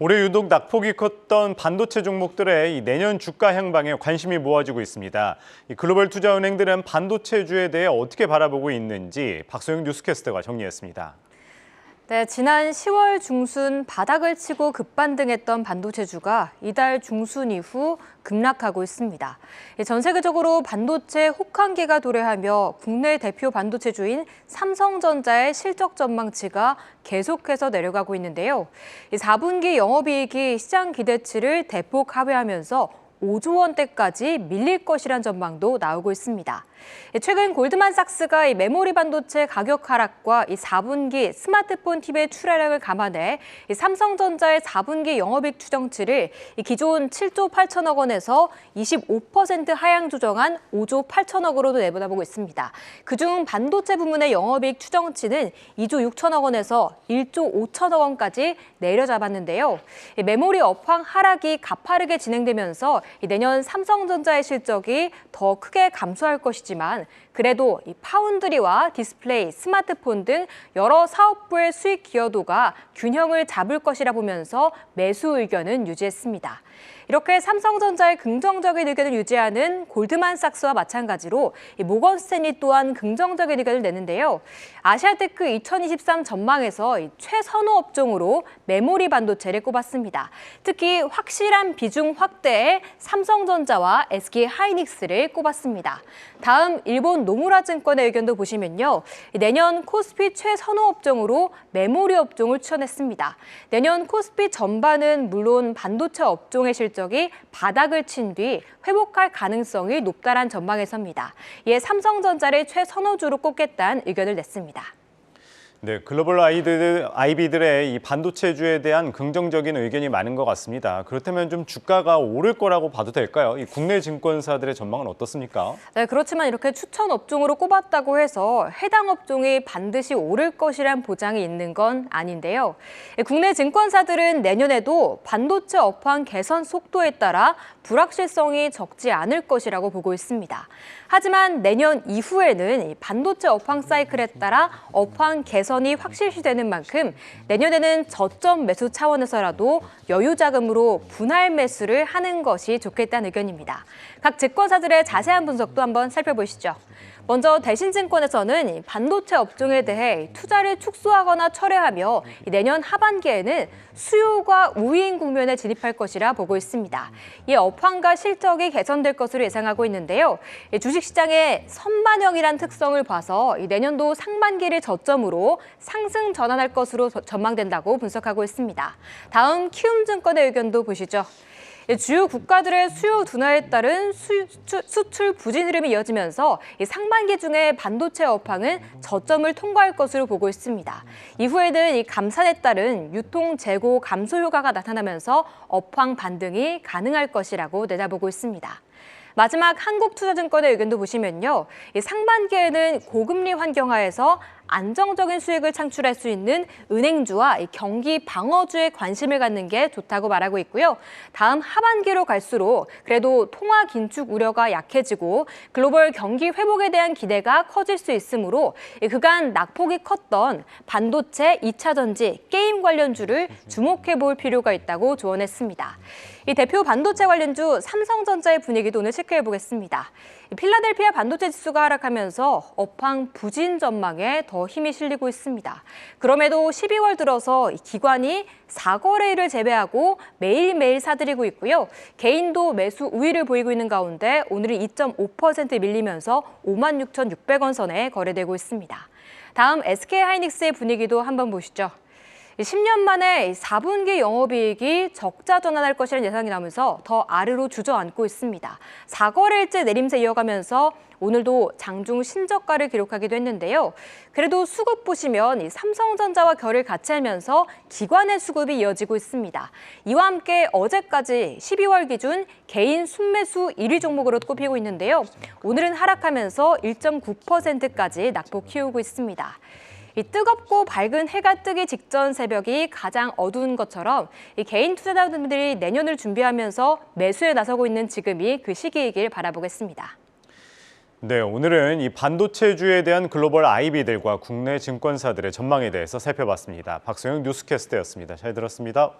올해 유독 낙폭이 컸던 반도체 종목들의 이 내년 주가 향방에 관심이 모아지고 있습니다. 이 글로벌 투자은행들은 반도체주에 대해 어떻게 바라보고 있는지 박소영 뉴스캐스터가 정리했습니다. 네, 지난 10월 중순 바닥을 치고 급반등했던 반도체주가 이달 중순 이후 급락하고 있습니다. 전 세계적으로 반도체 혹한기가 도래하며 국내 대표 반도체주인 삼성전자의 실적 전망치가 계속해서 내려가고 있는데요. 4분기 영업이익이 시장 기대치를 대폭 하회하면서 5조 원대까지 밀릴 것이란 전망도 나오고 있습니다. 최근 골드만삭스가 이 메모리 반도체 가격 하락과 이 4분기 스마트폰 TV의 출하량을 감안해 이 삼성전자의 4분기 영업이익 추정치를 이 기존 7조 8천억 원에서 25% 하향 조정한 5조 8천억으로도 내보내보고 있습니다. 그중 반도체 부문의 영업이익 추정치는 2조 6천억 원에서 1조 5천억 원까지 내려잡았는데요. 이 메모리 업황 하락이 가파르게 진행되면서 이 내년 삼성전자의 실적이 더 크게 감소할 것이지만 그래도 이 파운드리와 디스플레이, 스마트폰 등 여러 사업부의 수익 기여도가 균형을 잡을 것이라 보면서 매수 의견은 유지했습니다. 이렇게 삼성전자의 긍정적인 의견을 유지하는 골드만삭스와 마찬가지로 이 모건 스탠리 또한 긍정적인 의견을 내는데요. 아시아테크 2023 전망에서 이 최선호 업종으로 메모리 반도체를 꼽았습니다. 특히 확실한 비중 확대에 삼성전자와 SK 하이닉스를 꼽았습니다. 다음 일본 노무라 증권의 의견도 보시면요. 내년 코스피 최선호 업종으로 메모리 업종을 추천했습니다. 내년 코스피 전반은 물론 반도체 업종의 실적 이 바닥을 친 뒤 회복할 가능성이 높다란 전망에서입니다. 이에 삼성전자를 최선호주로 꼽겠다는 의견을 냈습니다. 네, 글로벌 아이들, 아이비들의 이 반도체주에 대한 긍정적인 의견이 많은 것 같습니다. 그렇다면 좀 주가가 오를 거라고 봐도 될까요? 이 국내 증권사들의 전망은 어떻습니까? 네, 그렇지만 이렇게 추천 업종으로 꼽았다고 해서 해당 업종이 반드시 오를 것이란 보장이 있는 건 아닌데요. 국내 증권사들은 내년에도 반도체 업황 개선 속도에 따라 불확실성이 적지 않을 것이라고 보고 있습니다. 하지만 내년 이후에는 반도체 업황 사이클에 따라 업황 개선 이 확실시되는 만큼 내년에는 저점 매수 차원에서라도 여유 자금으로 분할 매수를 하는 것이 좋겠다는 의견입니다. 각 증권사들의 자세한 분석도 한번 살펴보시죠. 먼저 대신증권에서는 반도체 업종에 대해 투자를 축소하거나 철회하며 내년 하반기에는 수요가 우위인 국면에 진입할 것이라 보고 있습니다. 이 업황과 실적이 개선될 것으로 예상하고 있는데요. 주식시장의 선반영이란 특성을 봐서 내년도 상반기를 저점으로 상승 전환할 것으로 전망된다고 분석하고 있습니다. 다음 키움증권의 의견도 보시죠. 주요 국가들의 수요 둔화에 따른 수, 출 부진 흐름이 이어지면서 상반기 중에 반도체 업황은 저점을 통과할 것으로 보고 있습니다. 이후에는 이 감산에 따른 유통 재고 감소 효과가 나타나면서 업황 반등이 가능할 것이라고 내다보고 있습니다. 마지막 한국투자증권의 의견도 보시면요. 상반기에는 고금리 환경하에서 안정적인 수익을 창출할 수 있는 은행주와 경기 방어주에 관심을 갖는 게 좋다고 말하고 있고요. 다음 하반기로 갈수록 그래도 통화 긴축 우려가 약해지고 글로벌 경기 회복에 대한 기대가 커질 수 있으므로 그간 낙폭이 컸던 반도체, 2차 전지, 게임 관련주를 주목해 볼 필요가 있다고 조언했습니다. 이 대표 반도체 관련주 삼성전자의 분위기도 오늘 체크해 보겠습니다. 필라델피아 반도체 지수가 하락하면서 업황 부진 전망에 더 힘이 실리고 있습니다. 그럼에도 12월 들어서 기관이 사거래일을 제외하고 매일매일 사들이고 있고요. 개인도 매수 우위를 보이고 있는 가운데 오늘은 2.5% 밀리면서 56,600원 선에 거래되고 있습니다. 다음 SK 하이닉스의 분위기도 한번 보시죠. 10년 만에 4분기 영업이익이 적자 전환할 것이라는 예상이 나면서 더 아래로 주저앉고 있습니다. 4거래일째 내림세 이어가면서 오늘도 장중 신저가를 기록하기도 했는데요. 그래도 수급 보시면 삼성전자와 결을 같이 하면서 기관의 수급이 이어지고 있습니다. 이와 함께 어제까지 12월 기준 개인 순매수 1위 종목으로 꼽히고 있는데요. 오늘은 하락하면서 1.9%까지 낙폭 키우고 있습니다. 이 뜨겁고 밝은 해가 뜨기 직전 새벽이 가장 어두운 것처럼 이 개인 투자자분들이 내년을 준비하면서 매수에 나서고 있는 지금이 그 시기이길 바라보겠습니다. 네, 오늘은 이 반도체주에 대한 글로벌 아이비들과 국내 증권사들의 전망에 대해서 살펴봤습니다. 박소영 뉴스캐스터였습니다. 잘 들었습니다.